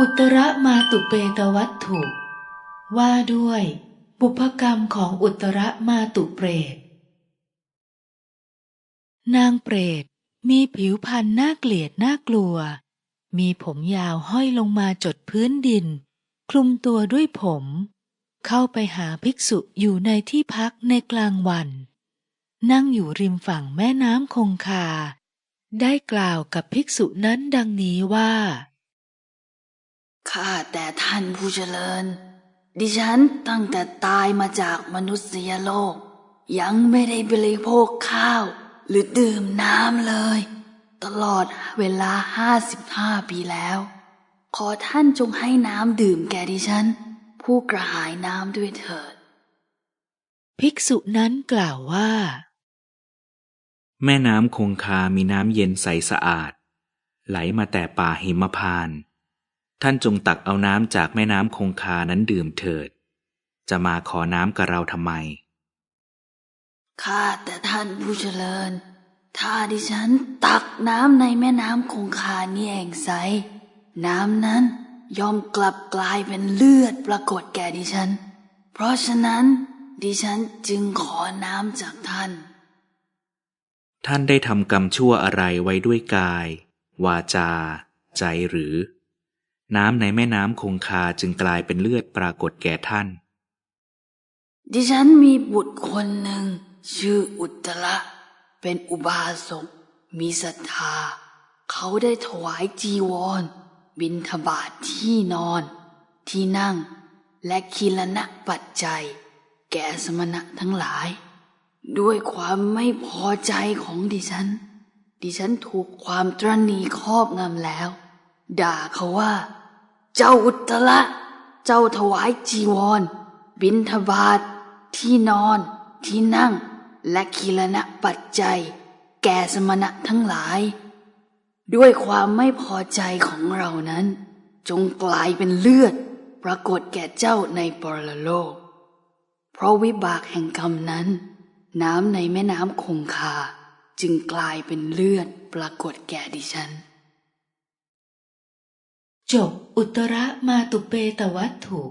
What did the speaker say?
อุตรมาตุเปตวัตถุ ว่าด้วย บุพกรรมของอุตรมาตุเปรต นางเปรตมีผิวพรรณน่าเกลียดน่ากลัว มีผมยาวห้อยลงมาจดพื้นดิน คลุมตัวด้วยผม เข้าไปหาภิกษุอยู่ในที่พักในกลางวัน นั่งอยู่ริมฝั่งแม่น้ำคงคา ได้กล่าวกับภิกษุนั้นดังนี้ว่า ข้าแต่ท่านผู้เจริญ ดิฉันตั้งแต่ตายมาจากมนุษยโลก ยังไม่ได้บริโภคข้าว หรือดื่มน้ำเลย ตลอดเวลาห้าสิบห้าปีแล้ว ขอท่านจงให้น้ำดื่มแก่ดิฉัน ผู้กระหายน้ำด้วยเถิด ภิกษุนั้นกล่าวว่า แม่น้ำคงคามีน้ำเย็นใสสะอาด ไหลมาแต่ป่าหิมพานต์ ท่านจงตักเอาน้ำจากแม่น้ำคงคานั้นดื่มเถิด จะมาขอน้ำกับเราทำไม ข้าแต่ท่านผู้เจริญ ถ้าดิฉันตักน้ำในแม่น้ำคงคานี่เองไซน้ำนั้นยอมกลับกลายเป็นเลือดปรากฏแก่ดิฉัน เพราะฉะนั้น ดิฉันจึงขอน้ำจากท่าน ท่านได้ทำกรรมชั่วอะไรไว้ด้วยกาย วาจา ใจหรือ น้ำในแม่น้ำคงคาจึงกลายเป็นเลือดปรากฏแก่ท่าน ดิฉันมีบุตรคนหนึ่ง ชื่ออุตตระ เป็นอุบาสกมีศรัทธา เขาได้ถวายจีวร บิณฑบาตทที่นอน ที่นั่ง และคีลนะปัจจัย แก่สมณะทั้งหลาย ด้วยความไม่พอใจของดิฉัน ดิฉันถูกความตรณีครอบงำแล้ว ด่าเขาว่า เจ้าอุตตระเจ้าถวายจีวร บิณฑบาตที่นอน ที่นั่ง และคีลนะปัจจัย แก่สมณะทั้งหลาย ด้วยความไม่พอใจของเรานั้น จงกลายเป็นเลือด ปรากฏแก่เจ้าในปรโลก เพราะวิบากแห่งกรรมนั้น น้ำในแม่น้ำคงคา จึงกลายเป็นเลือดปรากฏแก่ดิฉัน จบอุตรมาตุเปตวัตถุ